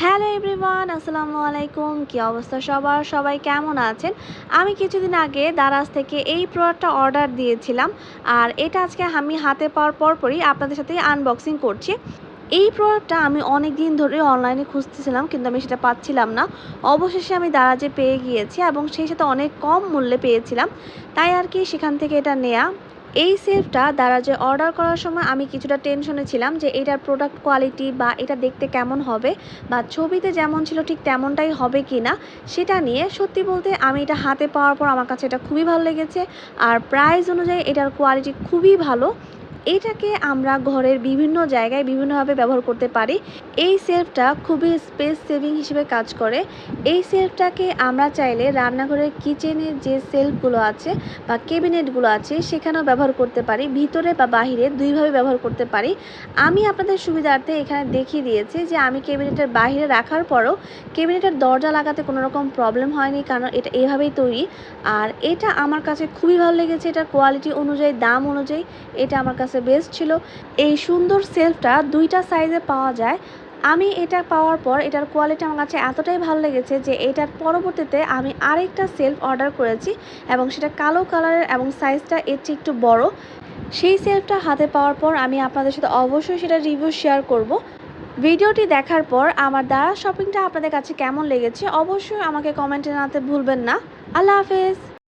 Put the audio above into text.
Hello everyone, আসসালামু আলাইকুম। কি অবস্থা সবার? সবাই কেমন আছেন? আমি কিছুদিন আগে দারাজ থেকে এই প্রোডাক্টটা অর্ডার দিয়েছিলাম আর এটা আজকে আমি হাতে পাওয়ার পরপরই আপনাদের সাথে আনবক্সিং করছি। এই প্রোডাক্টটা আমি অনেক দিন ধরে অনলাইনে খুঁজতেছিলাম কিন্তু আমি সেটা পাচ্ছিলাম না। অবশেষে আমি দারাজে পেয়ে গিয়েছি এবং সেই সাথে অনেক কম মূল্যে পেয়েছিলাম। তাই আর কি সেখান থেকে এটা নেয়া। এই সেলফটা যে অর্ডার করার সময় আমি কিছুটা টেনশনে ছিলাম যে এটার প্রোডাক্ট কোয়ালিটি বা এটা দেখতে কেমন হবে বা ছবিতে যেমন ছিল ঠিক তেমনটাই হবে কি না সেটা নিয়ে সত্যি বলতে আমি এটা হাতে পাওয়ার পর আমার কাছে এটা খুবই ভালো লেগেছে। আর প্রাইস অনুযায়ী এটার কোয়ালিটি খুবই ভালো। এটাকে আমরা ঘরের বিভিন্ন জায়গায় বিভিন্নভাবে ব্যবহার করতে পারি। এই সেলফটা খুবই স্পেস সেভিং হিসেবে কাজ করে। এই সেলফটাকে আমরা চাইলে রান্নাঘরের কিচেনের যে সেলফগুলো আছে বা কেবিনেটগুলো আছে, সেখানেও ব্যবহার করতে পারি। ভিতরে বা বাহিরে দুইভাবে ব্যবহার করতে পারি। আমি আপনাদের সুবিধার্থে এখানে দেখিয়ে দিয়েছি যে আমি কেবিনেটের বাইরে রাখার পরও কেবিনেটের দরজা লাগাতে কোনো রকম প্রবলেম হয়নি, কারণ এটা এভাবেই তৈরি। আর এটা আমার কাছে খুবই ভালো লেগেছে। এটার কোয়ালিটি অনুযায়ী, দাম অনুযায়ী এটা আমার কাছে বেস্ট ছিল। এই সুন্দর সেলফটা দুইটা সাইজে পাওয়া যায়। আমি এটা পাওয়ার পর এটার কোয়ালিটি আমার কাছে এতটাই ভালো লেগেছে যে এটার পরবর্তীতে আমি আরেকটা সেলফ অর্ডার করেছি এবং সেটা কালো কালারের এবং সাইজটা এর চেয়ে একটু বড়। সেই সেলফটা হাতে পাওয়ার পর আমি আপনাদের সাথে অবশ্যই সেটা রিভিউ শেয়ার করব। ভিডিওটি দেখার পর আমার দ্বারা শপিংটা আপনাদের কাছে কেমন লেগেছে অবশ্যই আমাকে কমেন্টে জানাতে ভুলবেন না। আল্লাহ হাফেজ।